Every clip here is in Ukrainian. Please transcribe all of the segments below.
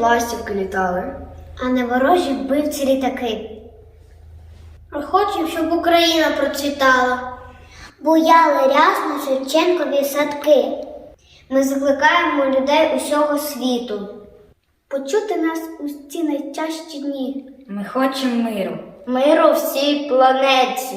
Ластівки літали. а не ворожі вбивці літаки. Ми хочемо, щоб Україна процвітала. Буяли рясно Шевченкові садки. Ми закликаємо людей усього світу. Почути нас у ці найтяжчі дні. Ми хочемо миру. Миру всій планеті.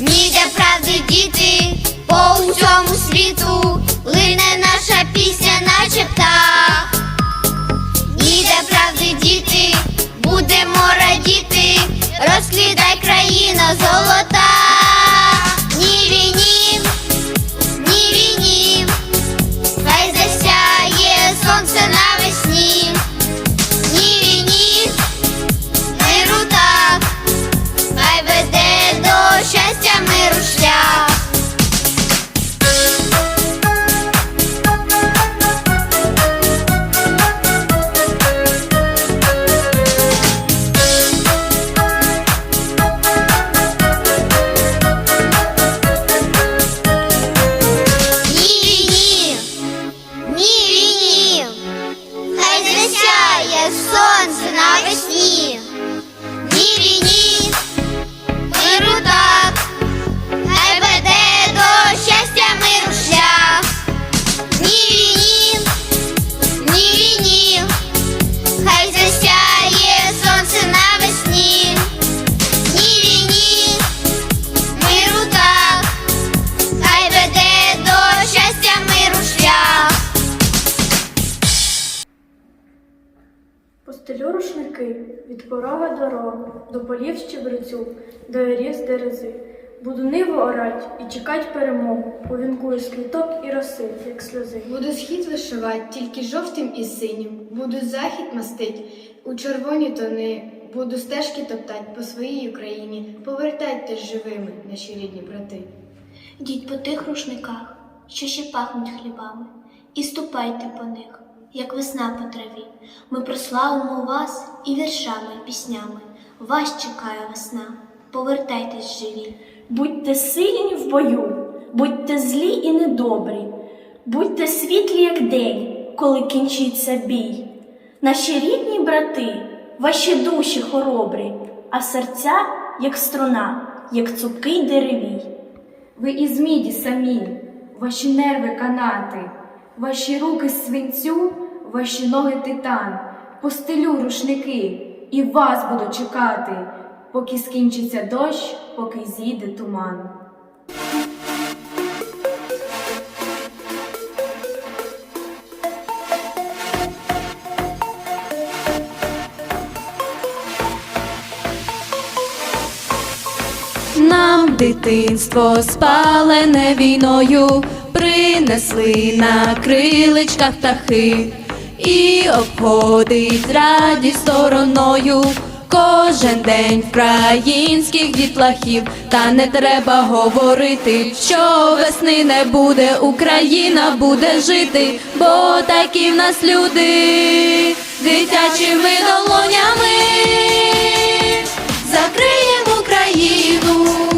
Ніде правди діти по усьому світу лине наша пісня, наче птах. Ніде правди діти, будемо радіти, розквітай країна золота. Постелю рушники від порога до рогу, до полів щебрецю, до ярів з дерези. Буду ниву орать і чекать перемогу, повінкую з квіток і роси, як сльози. Буду схід вишивать тільки жовтим і синім. Буду захід мастить у червоні тони. Буду стежки топтать по своїй Україні. Повертайтесь живими, наші рідні брати. Йдіть по тих рушниках, що ще пахнуть хлібами, і ступайте по них, як весна по траві. Ми прославимо вас і віршами, і піснями. Вас чекає весна. Повертайтесь живі. Будьте сильні в бою, будьте злі і недобрі, будьте світлі, як день, коли кінчиться бій. Наші рідні брати, ваші душі хоробрі, а серця, як струна, як цупкий деревій. Ви із міді самі, ваші нерви канати, ваші руки свинцю, ваші ноги титан, постелю рушники, і вас буду чекати, поки скінчиться дощ, поки зійде туман. Нам дитинство спалене війною, принесли на криличках птахи і обходить радість стороною. Кожен день українських дітлахів, та не треба говорити, що весни не буде, Україна буде жити, бо такі в нас люди. дитячими долонями закриємо Україну,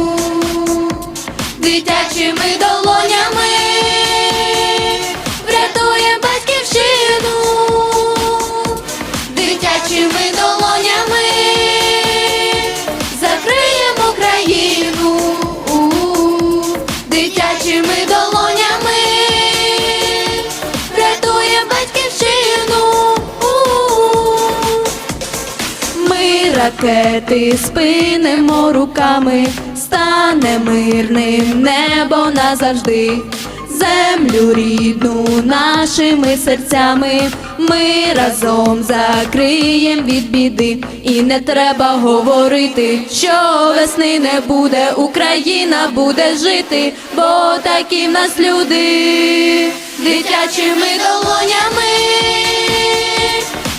ракети спинемо руками, стане мирним небо назавжди. Землю рідну нашими серцями ми разом закриєм від біди, і не треба говорити, що весни не буде, Україна буде жити, бо такі в нас люди. Дитячими долонями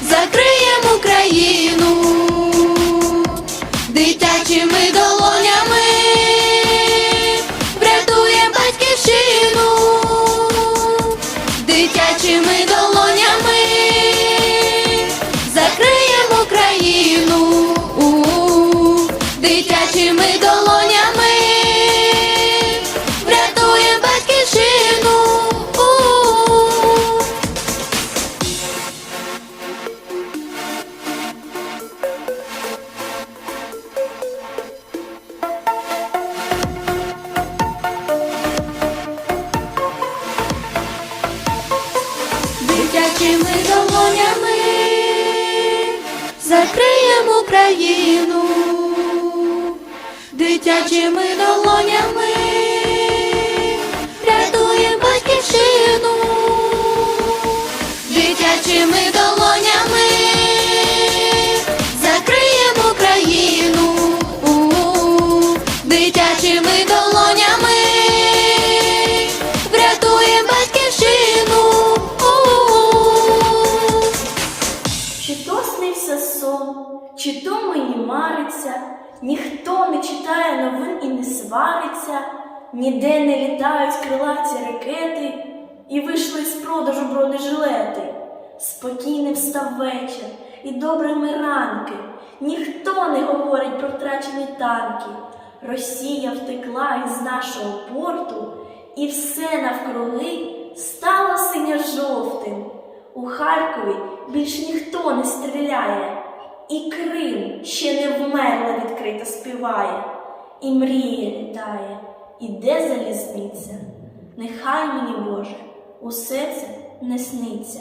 закриємо Україну дитячими долонями. Врятує батьківщину. дитячими долонями закриємо країну, дитячими долонями рятує батьківщину, дитячими долонями закриємо країну, дитячими долонями читає новин і не свариться, ніде не літають крилаті ракети, і вийшли з продажу бронежилети. Спокійний встав вечір і добрими ранки. Ніхто не говорить про втрачені танки. Росія втекла із нашого порту, і все навкруги стало синьо-жовтим. У Харкові більш ніхто не стріляє, і Крим ще не вмерла відкрито співає, і мріє літає, іде залізниця. Нехай мені, Боже, усе це не сниться.